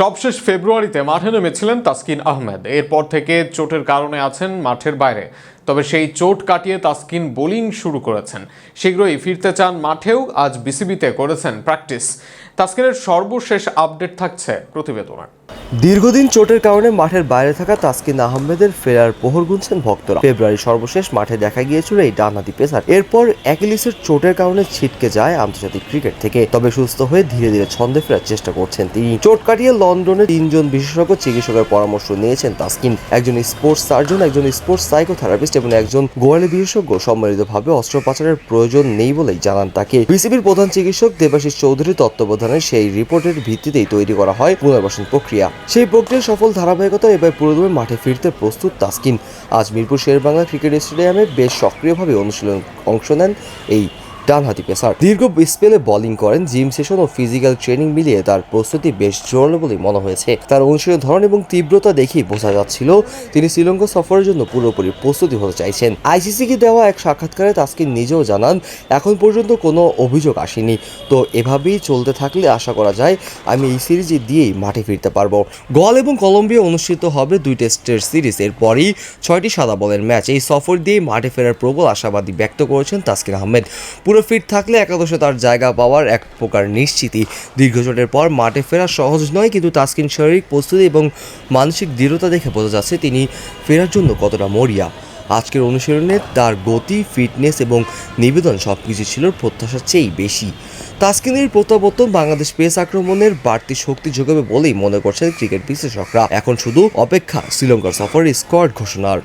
সবশেষ ফেব্রুয়ারিতে মাঠে নেমেছিলেন তাসকিন আহমেদ। এরপর থেকে চোটের কারণে আছেন মাঠের বাইরে। তবে সেই চোট কাটিয়ে তাসকিন বোলিং শুরু করেছেন। শীঘ্রই ফিরতে চান মাঠেও, আজ বিসিবিতে করেছেন প্র্যাকটিস। তাসকিনের সর্বশেষ আপডেট থাকছে প্রতিবেদনে। দীর্ঘদিন চোটের কারণে মাঠের বাইরে থাকা তাসকিন আহমেদের ফেরার পোহর গুনছেন ভক্তরা। ফেব্রুয়ারি সর্বশেষ মাঠে দেখা গিয়েছিল এই ডানহাতি পেসার। এরপর অ্যাকিলিসের চোটের কারণে ছিটকে যায় আন্তর্জাতিক ক্রিকেট থেকে, তবে সুস্থ হয়ে ধীরে ধীরে ছন্দে ফেরার চেষ্টা করছেন তিনি। চোট কাটিয়ে লন্ডনে তিনজন বিশেষজ্ঞ চিকিৎসকের পরামর্শ নিয়েছেন তাসকিন। একজন স্পোর্টস সার্জন, একজন স্পোর্টস সাইকোথেরাপিস্ট এবং একজন গোয়ালে বিশেষজ্ঞ, সম্মিলিতভাবে অস্ত্রোপচারের প্রয়োজন নেই বলেই জানান তাকে। বিসিবির প্রধান চিকিৎসক দেবাশিস চৌধুরী তত্ত্বাবধানে সেই রিপোর্টের ভিত্তিতেই তৈরি করা হয় পুনর্বাসন প্রক্রিয়া। সেই প্রক্রিয়ার সফল ধারাবাহিকতা এবার পুরোদমে মাঠে ফিরতে প্রস্তুত তাসকিন। আজ মিরপুর শেরবাংলা ক্রিকেট স্টেডিয়ামে বেশ সক্রিয়ভাবে অনুশীলন অংশ নেন এই ডানহাতি পেসার দীর্ঘ স্পেলে বোলিং করেন, জিম সেশন ও ফিজিক্যাল ট্রেনিং মিলিয়ে তার প্রস্তুতি বেশ জোরালো বলে মনে হয়েছে। তার অনুশীলনের ধরন এবং তীব্রতা দেখেই বোঝা যাচ্ছিল তিনি শ্রীলঙ্কা সফরের জন্য পুরোপুরি প্রস্তুতি হতে চাইছেন। আইসিসিকে দেওয়া এক সাক্ষাৎকারে তাসকিন নিজেও জানান, এখন পর্যন্ত কোনো অভিযোগ আসেনি। তো এভাবেই চলতে থাকলে আশা করা যায়, আমি এই সিরিজে দিয়েই মাঠে ফিরতে পারব। গল এবং কলম্বিয়া অনুষ্ঠিত হবে দুই টেস্টের সিরিজ। এরপরই ছয়টি সাদা বলের ম্যাচ। এই সফর দিয়ে মাঠে ফেরার প্রবল আশাবাদী ব্যক্ত করেছেন তাসকিন আহমেদ। পুরো ফিট থাকলে একাদশে তার জায়গা পাওয়ার এক প্রকার নিশ্চিতই। দীর্ঘ চোটের পর মাঠে ফেরা সহজ নয়, কিন্তু তাসকিন শারীরিক প্রস্তুতি এবং মানসিক দৃঢ়তা দেখে বোঝা যাচ্ছে তিনি ফেরার জন্য কতটা মরিয়া। আজকের অনুশীলনে তার গতি ফিটনেস এবং নিবেদন সব কিছু ছিল প্রত্যাশার চেয়েই বেশি। তাসকিনের প্রত্যাবর্তন বাংলাদেশ পেস আক্রমণের বাড়তি শক্তি যোগাবে বলেই মনে করছেন ক্রিকেট বিশ্লেষকরা। এখন শুধু অপেক্ষা, শ্রীলঙ্কার সফরের স্কোয়াড ঘোষণার।